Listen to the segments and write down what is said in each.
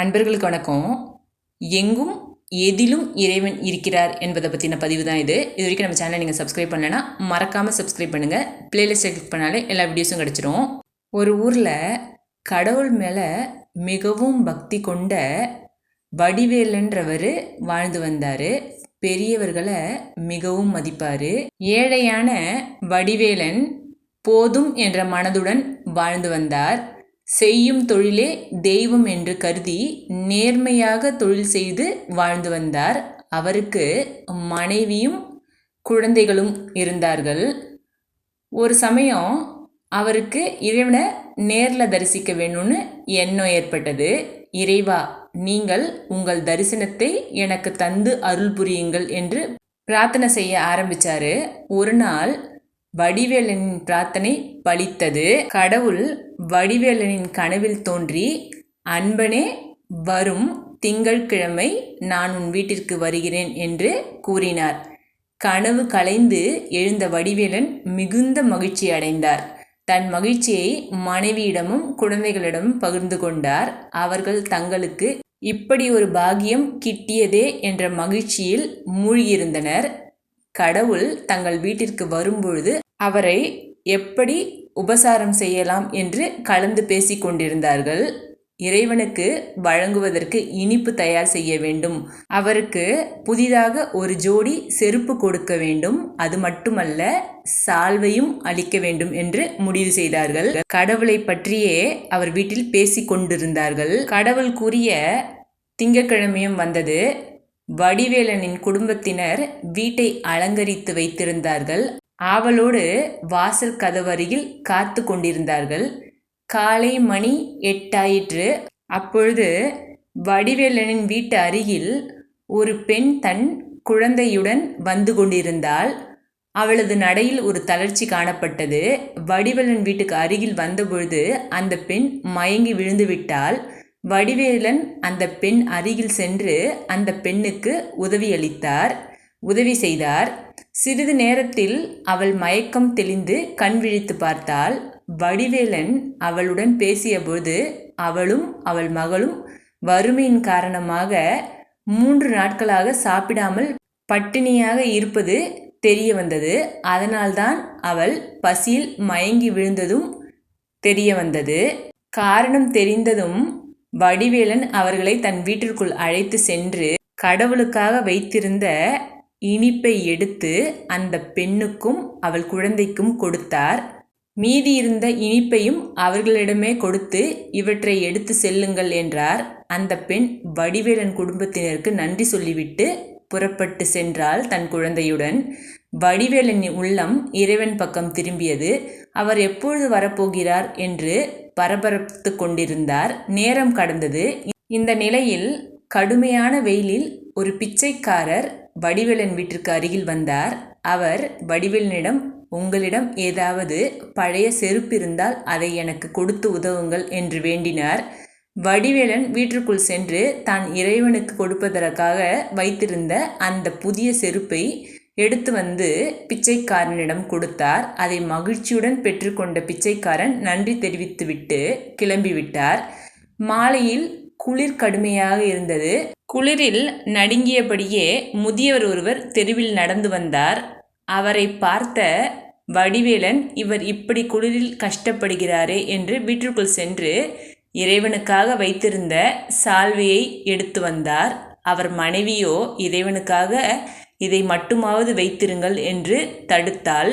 அன்பர்களுக்கு வணக்கம். எங்கும் எதிலும் இறைவன் இருக்கிறார் என்பதை பற்றின பதிவு தான் இது. இது வரைக்கும் நம்ம சேனலை நீங்கள் சப்ஸ்கிரைப் பண்ணலைன்னா மறக்காமல் சப்ஸ்கிரைப் பண்ணுங்கள் பிளேலிஸ்ட்டை கிளிக் பண்ணாலே எல்லா வீடியோஸும் கிடச்சிரும். ஒரு ஊரில் கடவுள் மேலே மிகவும் பக்தி கொண்ட வடிவேலன்றவர் வாழ்ந்து வந்தார். பெரியவர்களை மிகவும் மதிப்பார். ஏழையான வடிவேலன் போதும் என்ற மனதுடன் வாழ்ந்து வந்தார். செய்யும் தொழிலே தெய்வம் என்று கருதி நேர்மையாக தொழில் செய்து வாழ்ந்து வந்தார். அவருக்கு மனைவியும் குழந்தைகளும் இருந்தார்கள். ஒரு சமயம் அவருக்கு இறைவனை நேரில் தரிசிக்க வேணும்னு எண்ணம் ஏற்பட்டது. இறைவா நீங்கள் உங்கள் தரிசனத்தை எனக்கு தந்து அருள் புரியுங்கள் என்று பிரார்த்தனை செய்ய ஆரம்பிச்சாரு. ஒரு நாள் வடிவேலனின் பிரார்த்தனை பலித்தது. கடவுள் வடிவேலனின் கனவில் தோன்றி அன்பனே வரும் திங்கட்கிழமை நான் உன் வீட்டிற்கு வருகிறேன் என்று கூறினார். கனவு கலைந்து எழுந்த வடிவேலன் மிகுந்த மகிழ்ச்சி அடைந்தார். தன் மகிழ்ச்சியை மனைவியிடமும் குழந்தைகளிடமும் பகிர்ந்து கொண்டார். அவர்கள் தங்களுக்கு இப்படி ஒரு பாகியம் கிட்டியதே என்ற மகிழ்ச்சியில் மூழ்கியிருந்தனர். கடவுள் தங்கள் வீட்டிற்கு வரும்பொழுது அவரை எப்படி உபசாரம் செய்யலாம் என்று கலந்து பேசி கொண்டிருந்தார்கள். இறைவனுக்கு வழங்குவதற்கு இனிப்பு தயார் செய்ய வேண்டும். அவருக்கு புதிதாக ஒரு ஜோடி செருப்பு கொடுக்க வேண்டும். அது மட்டுமல்ல சால்வையும் அளிக்க வேண்டும் என்று முடிவு செய்தார்கள். கடவுளை பற்றியே அவர் வீட்டில் பேசி கொண்டிருந்தார்கள். கடவுள் கூறிய திங்கக்கிழமையும் வந்தது. வடிவேலனின் குடும்பத்தினர் வீட்டை அலங்கரித்து வைத்திருந்தார்கள். ஆவலோடு வாசல் கதவருகில் காத்து கொண்டிருந்தார்கள். காலை மணி எட்டாயிற்று. அப்பொழுது வடிவேலனின் வீட்டு அருகில் ஒரு பெண் தன் குழந்தையுடன் வந்து கொண்டிருந்தாள். அவளது நடையில் ஒரு தளர்ச்சி காணப்பட்டது. வடிவேலன் வீட்டுக்கு அருகில் வந்தபொழுது அந்த பெண் மயங்கி விழுந்து விட்டால் வடிவேலன் அந்த பெண் அருகில் சென்று அந்த பெண்ணுக்கு உதவி அளித்தார். உதவி செய்தார். சிறிது நேரத்தில் அவள் மயக்கம் தெளிந்து கண் விழித்து பார்த்தால் வடிவேலன் அவளுடன் பேசியபோது அவளும் அவள் மகளும் வறுமையின் காரணமாக மூன்று நாட்களாக சாப்பிடாமல் பட்டினியாக இருப்பது தெரிய வந்தது. அதனால்தான் அவள் பசியில் மயங்கி விழுந்ததும் தெரிய வந்தது. காரணம் தெரிந்ததும் வடிவேலன் அவர்களை தன் வீட்டிற்குள் அழைத்து சென்று கடவுளுக்காக வைத்திருந்த இனிப்பை எடுத்து அந்த பெண்ணுக்கும் அவள் குழந்தைக்கும் கொடுத்தார். மீதி இருந்த இனிப்பையும் அவர்களிடமே கொடுத்து இவற்றை எடுத்து செல்லுங்கள் என்றார். அந்த பெண் வடிவேலன் குடும்பத்தினருக்கு நன்றி சொல்லிவிட்டு புறப்பட்டு சென்றாள் தன் குழந்தையுடன். வடிவேலனின் உள்ளம் இறைவன் பக்கம் திரும்பியது. அவர் எப்பொழுது வரப்போகிறார் என்று பரபரத்து கொண்டிருந்தார். நேரம் கடந்தது. இந்த நிலையில் கடுமையான வெயிலில் ஒரு பிச்சைக்காரர் வடிவேலன் வீட்டிற்கு அருகில் வந்தார். அவர் வடிவேலனிடம் உங்களிடம் ஏதாவது பழைய செருப்பு இருந்தால் அதை எனக்கு கொடுத்து உதவுங்கள் என்று வேண்டினார். வடிவேலன் வீட்டிற்குள் சென்று தான் இறைவனுக்கு கொடுப்பதற்காக வைத்திருந்த அந்த புதிய செருப்பை எடுத்து வந்து பிச்சைக்காரனிடம் கொடுத்தார். அதை மகிழ்ச்சியுடன் பெற்றுக்கொண்ட பிச்சைக்காரன் நன்றி தெரிவித்துவிட்டு கிளம்பிவிட்டார். மாலையில் குளிர் கடுமையாக இருந்தது. குளிரில் நடுங்கியபடியே முதியவர் ஒருவர் தெருவில் நடந்து வந்தார். அவரை பார்த்த வடிவேலன் இவர் இப்படி குளிரில் கஷ்டப்படுகிறாரே என்று வீட்டிற்குள் சென்று இறைவனுக்காக வைத்திருந்த சால்வையை எடுத்து வந்தார். அவர் மனைவியோ இறைவனுக்காக இதை மட்டுமாவது வைத்திருங்கள் என்று தடுத்தாள்.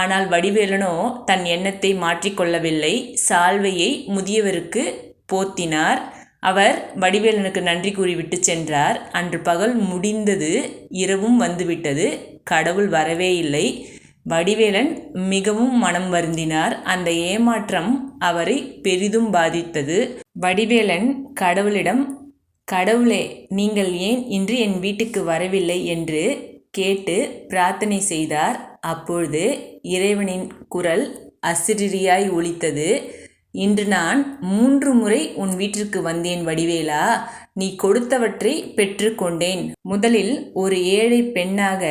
ஆனால் வடிவேலனோ தன் எண்ணத்தை மாற்றிக்கொள்ளவில்லை. சால்வையை முதியவருக்கு போத்தினார். அவர் வடிவேலனுக்கு நன்றி கூறிவிட்டு சென்றார். அன்று பகல் முடிந்தது இரவும் வந்துவிட்டது. கடவுள் வரவே இல்லை. வடிவேலன் மிகவும் மனம் வருந்தினார். அந்த ஏமாற்றம் அவரை பெரிதும் பாதித்தது. வடிவேலன் கடவுளிடம் கடவுளே நீங்கள் ஏன் இன்று என் வீட்டுக்கு வரவில்லை? என்று கேட்டு பிரார்த்தனை செய்தார். அப்பொழுது இறைவனின் குரல் அசிரியாய் ஒலித்தது. இன்று நான் மூன்று முறை உன் வீட்டிற்கு வந்தேன் வடிவேலா. நீ கொடுத்தவற்றை பெற்றுக்கொண்டேன் முதலில் ஒரு ஏழை பெண்ணாக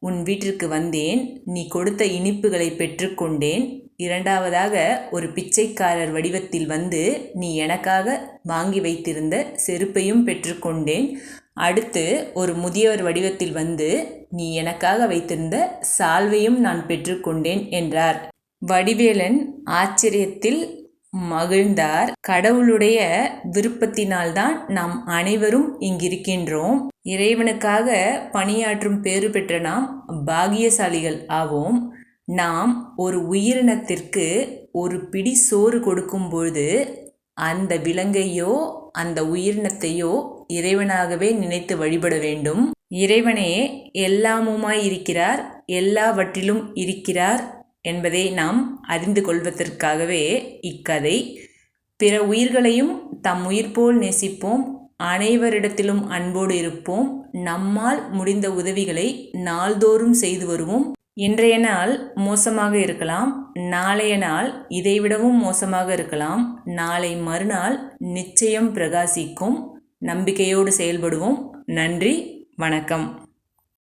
உன் வீட்டிற்கு வந்தேன். நீ கொடுத்த இனிப்புகளை பெற்றுக்கொண்டேன் இரண்டாவதாக ஒரு பிச்சைக்காரர் வடிவத்தில் வந்து நீ எனக்காக வாங்கி வைத்திருந்த செருப்பையும் பெற்றுக்கொண்டேன் அடுத்து ஒரு முதியவர் வடிவத்தில் வந்து நீ எனக்காக வைத்திருந்த சால்வையும் நான் பெற்றுக்கொண்டேன் என்றார். வடிவேலன் ஆச்சரியத்தில் மகிழ்ந்தார். கடவுளுடைய விருப்பத்தினால்தான் நாம் அனைவரும் இங்கிருக்கின்றோம். இறைவனுக்காக பணியாற்றும் பேறு பெற்ற நாம் பாகியசாலிகள் ஆவோம். நாம் ஒரு உயிரினத்திற்கு ஒரு பிடி சோறு கொடுக்கும் பொழுது அந்த விலங்கையோ அந்த உயிரினத்தையோ இறைவனாகவே நினைத்து வழிபட வேண்டும். இறைவனே எல்லாமுமாய் இருக்கிறார் எல்லாவற்றிலும் இருக்கிறார் என்பதை நாம் அறிந்து கொள்வதற்காகவே இக்கதை. பிற உயிர்களையும் தம் உயிர் போல் நேசிப்போம். அனைவரிடத்திலும் அன்போடு இருப்போம். நம்மால் முடிந்த உதவிகளை நாள்தோறும் செய்து வருவோம். இன்றைய நாள் மோசமாக இருக்கலாம். நாளைய நாள் இதைவிடவும் மோசமாக இருக்கலாம். நாளை மறுநாள் நிச்சயம் பிரகாசிக்கும். நம்பிக்கையோடு செயல்படுவோம். நன்றி. வணக்கம்.